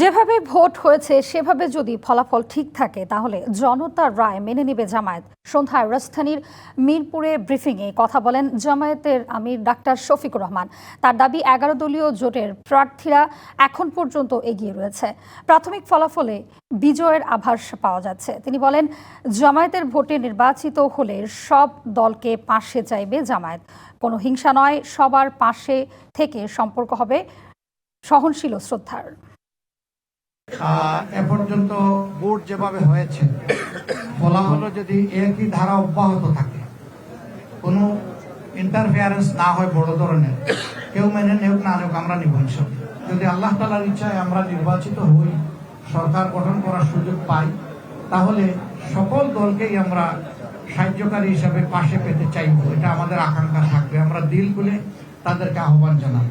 যেভাবে ভোট হয়েছে, সেভাবে যদি ফলাফল ঠিক থাকে, তাহলে জনতার রায় মেনে নেবে জামায়াত। সন্ধ্যায় রাজধানীর মিরপুরে ব্রিফিংয়ে কথা বলেন জামায়াতের আমির ডাক্তার শফিকুর রহমান। তার দাবি, এগারো দলীয় জোটের প্রার্থীরা এখন পর্যন্ত এগিয়ে রয়েছে। প্রাথমিক ফলাফলে বিজয়ের আভাস পাওয়া যাচ্ছে। তিনি বলেন, জামায়াতের ভোটে নির্বাচিত হলে সব দলকে পাশে চাইবে জামায়াত। কোনো হিংসা নয়, সবার পাশে থেকে সম্পর্ক হবে সহনশীল শ্রদ্ধার। এ পর্যন্ত ভোট যেভাবে হয়েছে ফলাফল যদি একই ধারা অব্যাহত থাকে, কোনো ইন্টারফেয়ারেন্স না হয় বড় ধরনের, কেউ মেনে নেওক না নেওক আমরা নিব যদি আল্লাহ তালার ইচ্ছায় আমরা নির্বাচিত হই, সরকার গঠন করার সুযোগ পাই, তাহলে সকল দলকেই আমরা সাহায্যকারী হিসাবে পাশে পেতে চাইব, এটা আমাদের আকাঙ্ক্ষা থাকবে। আমরা দিল খুলে তাদেরকে আহ্বান জানাব।